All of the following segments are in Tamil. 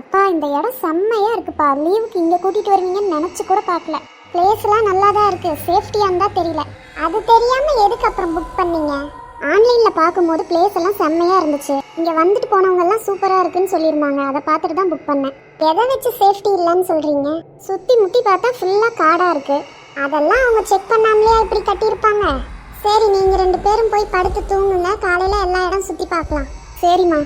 அப்பா இந்த இடம் செம்மையாக இருக்குப்பா. லீவுக்கு இங்கே கூட்டிகிட்டு வருவீங்கன்னு நினச்சி கூட பார்க்கல. பிளேஸ்லாம் நல்லா தான் இருக்குது சேஃப்டியாக தான் தெரியல. அது தெரியாமல் எதுக்கு அப்புறம் புக் பண்ணீங்க? ஆன்லைனில் பார்க்கும்போது பிளேஸ் எல்லாம் செம்மையாக இருந்துச்சு. இங்கே வந்துட்டு போனவங்கெல்லாம் சூப்பராக இருக்குன்னு சொல்லியிருந்தாங்க. அதை பார்த்துட்டு தான் புக் பண்ணேன். எதை வச்சு சேஃப்டி இல்லைன்னு சொல்கிறீங்க சுற்றி முட்டி பார்த்தா ஃபுல்லாக காடாக இருக்குது அதெல்லாம் அவங்க செக் பண்ணாமலே இப்படி கட்டியிருப்பாங்க? சரி நீங்கள் ரெண்டு பேரும் போய் படுத்து தூங்குங்க. காலையில் எல்லா இடம் சுற்றி பார்க்கலாம். சரிம்மா.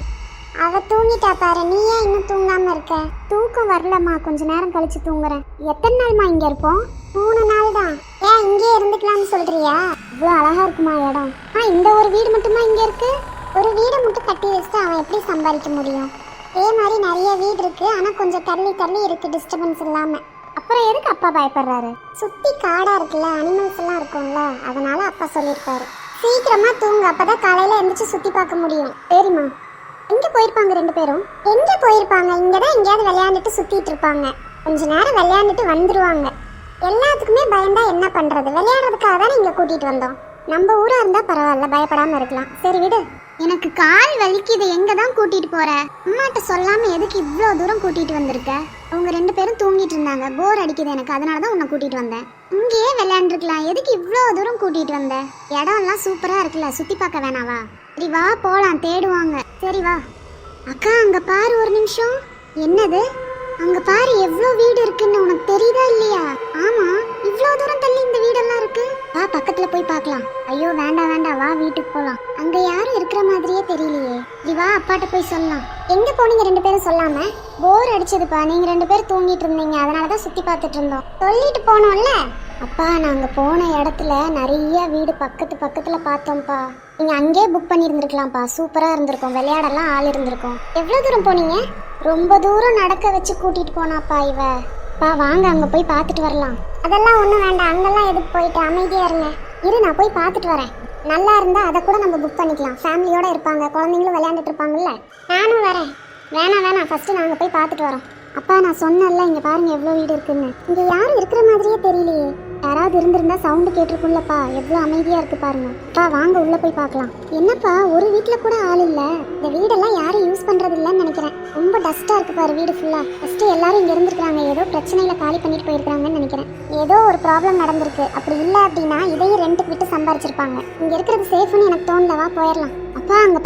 அவ தூங்கிட்டா பாரு. நீ ஏன் இன்னும் தூங்காம இருக்க. தூக்கம் வரலம்மா. கொஞ்ச நேரம் கழிச்சு தூங்குறேன். எத்தனை நாள்மா இங்க இருப்போம்? மூணு நாள் தான். ஏன் இங்கே இருந்துக்கலாம்னு சொல்றியா? இவ்வளோ அழகா இருக்குமா இடம். ஆ இந்த ஒரு வீடு மட்டுமா இங்க இருக்கு? ஒரு வீடை மட்டும் கட்டி வச்சுட்டு அவன் எப்படி சம்பாதிக்க முடியும்? இதே மாதிரி நிறைய வீடு இருக்கு. ஆனா கொஞ்சம் தள்ளி தள்ளி இருக்கு டிஸ்டர்பன்ஸ் இல்லாம. அப்புறம் எதுக்கு அப்பா பயப்படுறாரு? சுத்தி காடா இருக்குல்ல அனிமல்ஸ் எல்லாம் இருக்கும்ல அதனால அப்பா சொல்லியிருப்பாரு. சீக்கிரமா தூங்க. அப்பதான் காலையில எந்திரிச்சு சுத்தி பார்க்க முடியும். சரிம்மா. போயிருப்பாங்க ரெண்டு பேரும். எங்க போயிருப்பாங்க? இங்கதான் எங்கேயாவது விளையாண்டுட்டு சுத்திட்டு இருப்பாங்க. கொஞ்ச நேரம் விளையாண்டுட்டு வந்துருவாங்க. எல்லாத்துக்குமே பயந்தா என்ன பண்றது? விளையாடுறதுக்காக தானே இங்க கூட்டிட்டு வந்தோம். நம்ம ஊரா இருந்தா பரவாயில்ல பயப்படாம இருக்கலாம். சரி விடு. எனக்கு கால் வலிக்குது. எங்க தான் கூட்டிட்டு போற? அம்மாட்ட சொல்லாம எதுக்கு இவ்வளோ தூரம் கூட்டிட்டு வந்திருக்க? அவங்க ரெண்டு பேரும் தூங்கிட்டு இருந்தாங்க. போர் அடிக்குது எனக்கு. அதனால தான் உன்னை கூட்டிட்டு வந்தேன். இங்கேயே விளையாண்டுருக்கலாம். எதுக்கு இவ்வளோ தூரம் கூட்டிட்டு வந்த? இடம் எல்லாம் சூப்பரா இருக்குல்ல. சுத்தி பார்க்க வேணாவா? சரி வா போலாம். தேடுவாங்க. சரி வா. அக்கா அங்க பாரு ஒரு நிமிஷம். என்னது? அங்க பாரு எவ்வளோ வீடு இருக்குன்னு உனக்கு தெரியுதா இல்லையா? ஆமா இவ்வளோ தூரம் தள்ளி இந்த வீடெல்லாம் இருக்கு. வா பக்கத்துல போய் பார்க்கலாம். ஐயோ வேண்டாம் வேண்டாம் வா வீட்டுக்கு போலாம். அங்க யாரும் இருக்கிற மாதிரியே தெரியலையே. நீ வா அப்பாட்ட போய் சொல்லலாம். எங்க போனீங்க ரெண்டு பேரும் சொல்லாம? போர் அடிச்சதுப்பா. நீங்க ரெண்டு பேரும் தூங்கிட்டு இருந்தீங்க. அதனாலதான் சுத்தி பார்த்துட்டு இருந்தோம். சொல்லிட்டு போனோம்ல? அப்பா நாங்கள் போன இடத்துல நிறைய வீடு பக்கத்து பக்கத்தில் பார்த்தோம்ப்பா. நீங்கள் அங்கேயே புக் பண்ணியிருந்துருக்கலாம்ப்பா. சூப்பராக இருந்திருக்கும். விளையாடலாம் ஆள் இருந்திருக்கும். எவ்வளோ தூரம் போனீங்க? ரொம்ப தூரம் நடக்க வச்சு கூட்டிகிட்டு போனாப்பா இவ. பா வாங்க அங்கே போய் பார்த்துட்டு வரலாம். அதெல்லாம் ஒன்றும் வேண்டாம். அங்கெல்லாம் எதுக்கு போயிட்டு அமைதியாக இருங்க. இரு நான் போய் பார்த்துட்டு வரேன். நல்லா இருந்தால் அதை கூட நம்ம புக் பண்ணிக்கலாம். ஃபேமிலியோடு இருப்பாங்க. குழந்தைங்களும் விளையாண்டுட்டு இருப்பாங்கல்ல. நானும் வரேன். வேணாம் வேணாம். ஃபஸ்ட்டு நாங்கள் போய் பார்த்துட்டு வரோம். அப்பா நான் சொன்னேன்ல இங்கே பாருங்க எவ்வளோ வீடு இருக்குன்னு. இங்கே யாரும் இருக்கிற மாதிரியே தெரியலையே. யாராவது இருந்திருந்தா சவுண்டு கேட்டிருக்கும்லப்பா. எவ்வளோ அமைதியாக இருக்குது பாருங்க. அப்பா வாங்க உள்ளே போய் பார்க்கலாம். என்னப்பா ஒரு வீட்டில் கூட ஆள் இல்லை. இந்த வீடெல்லாம் யாரும் யூஸ் பண்ணுறதில்லன்னு இல்லைன்னு நினைக்கிறேன். ரொம்ப டஸ்ட்டாக இருக்குது பாரு வீடு ஃபுல்லாக ஃபஸ்ட்டு எல்லாரும் இங்கே இருந்திருக்காங்க ஏதோ பிரச்சனையில் காலி பண்ணிட்டு போயிருக்காங்கன்னு நினைக்கிறேன். ஏதோ ஒரு ப்ராப்ளம் நடந்திருக்கு. அப்படி இல்லை அப்படின்னா இதையும் ரெண்டுக்கு விட்டு சம்பாரிச்சிருப்பாங்க. இங்கே இருக்கிறது சேஃப்னு எனக்கு தோணலவா போயிடலாம். அப்பா அங்கே